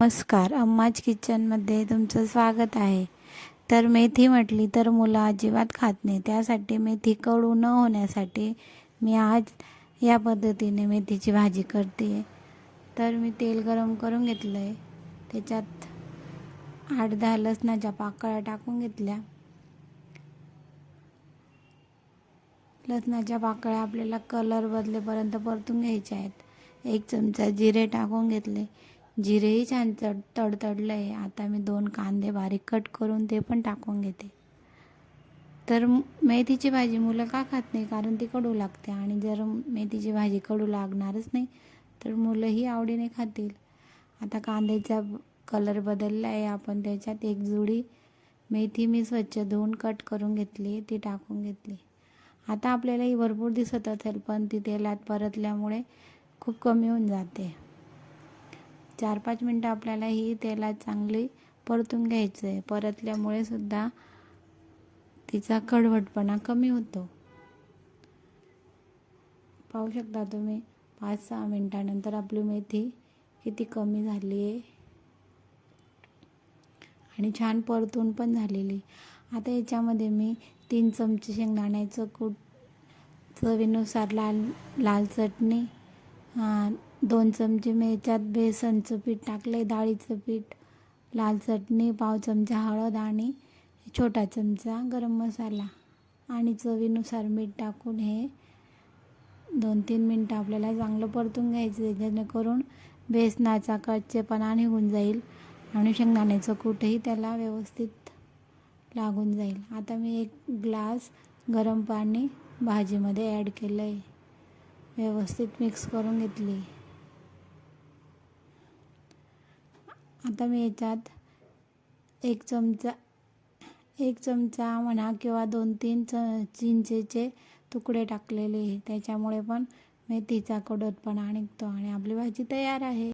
नमस्कार अम्माज किचनमध्ये तुमचं स्वागत आहे. तर मेथी म्हटली तर मुलं अजिबात खात नाही त्यासाठी मेथी कडू न होण्यासाठी मी आज या पद्धतीने मेथीची भाजी करते. तर मी तेल गरम करून घेतलं आहे त्याच्यात आठ दहा लसणाच्या पाकळ्या टाकून घेतल्या. लसणाच्या पाकळ्या आपल्याला कलर बदलेपर्यंत परतून घ्यायच्या आहेत. एक चमचा जिरे टाकून घेतले. जिरेही छान तड तडतडलं आहे आता मी दोन कांदे बारीक कट करून ते पण टाकून घेते. तर मेथीची भाजी मुलं का खात नाही? कारण ती कडू लागते. आणि जर मेथीची भाजी कडू लागणारच नाही तर मुलंही आवडीने खातील. आता कांद्याचा कलर बदलला आहे आपण त्याच्यात एक जुडी मेथी मी स्वच्छ धुवून कट करून घेतली. ती टाकून घेतली. आता आपल्याला ही भरपूर दिसत असेल पण ती तेलात परतल्यामुळे खूप कमी होऊन जाते. चार पाच मिनटं आपल्याला ही तेलात चांगली परतून घ्यायचं आहे परतल्यामुळे सुद्धा तिचा कडवटपणा कमी होतो. पाहू शकता तुम्ही पाच सहा मिनटानंतर आपली मेथी किती कमी झाली आहे. आणि छान परतून पण झालेली. आता याच्यामध्ये मी तीन चमचे शेंगदाण्याचं कूट चवीनुसार लाल लाल चटणी दोन चमचे मी याच्यात बेसनचं पीठ टाकलं आहे डाळीचं पीठ लाल चटणी पाव चमचा हळद आणि छोटा चमचा गरम मसाला आणि चवीनुसार मीठ टाकून हे दोन तीन मिनटं आपल्याला चांगलं परतून घ्यायचं आहे. जेणेकरून बेसनाचा कच्चेपणा निघून जाईल आणि शेंगदाण्याचं कुठेही त्याला व्यवस्थित लागून जाईल. आता मी एक ग्लास गरम पाणी भाजीमध्ये ॲड केलं आहे व्यवस्थित मिक्स करून घेतली. आता मी याच्यात एक चमचा एक चमचा म्हणा किंवा दोन तीन च चिंचेचे तुकडे टाकलेले त्याच्यामुळे पण मेथीचा कडवटपणा निघतो आणि आपली भाजी तयार आहे.